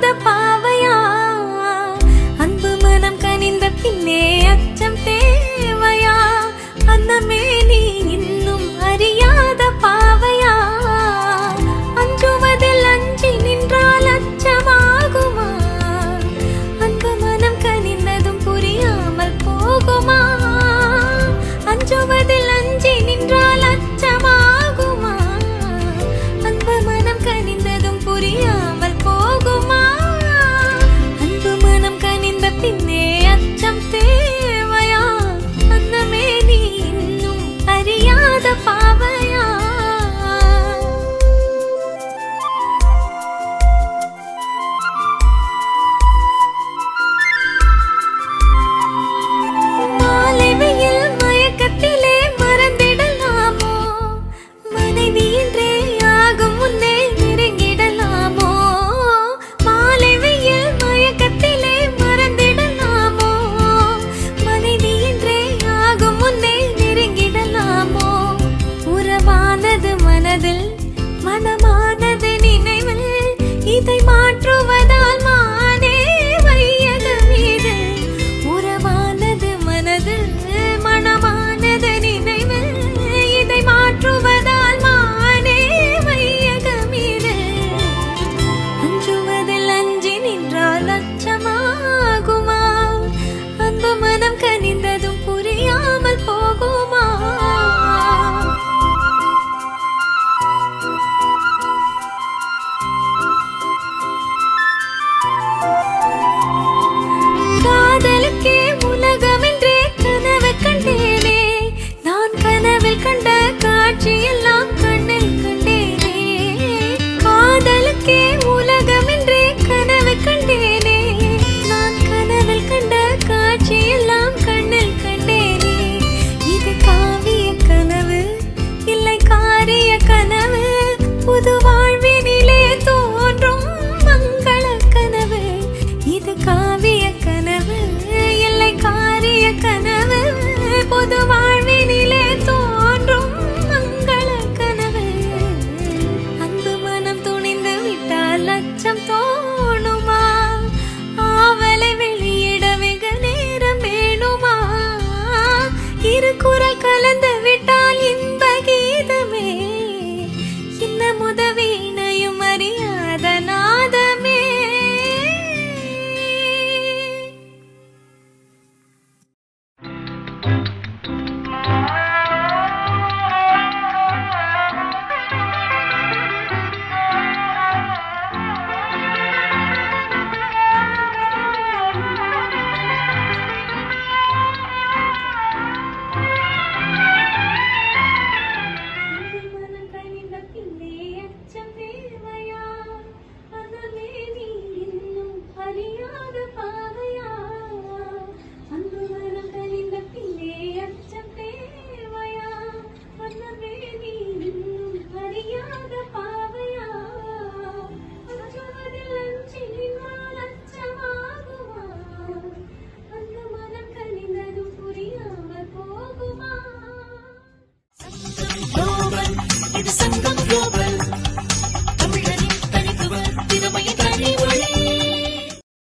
பாத பாவையா? அன்பு மனம் கனிந்த பின்னே அச்சம் தேவையா? அன்னமே நீ இன்னும் அறியா பார்த்த பாவை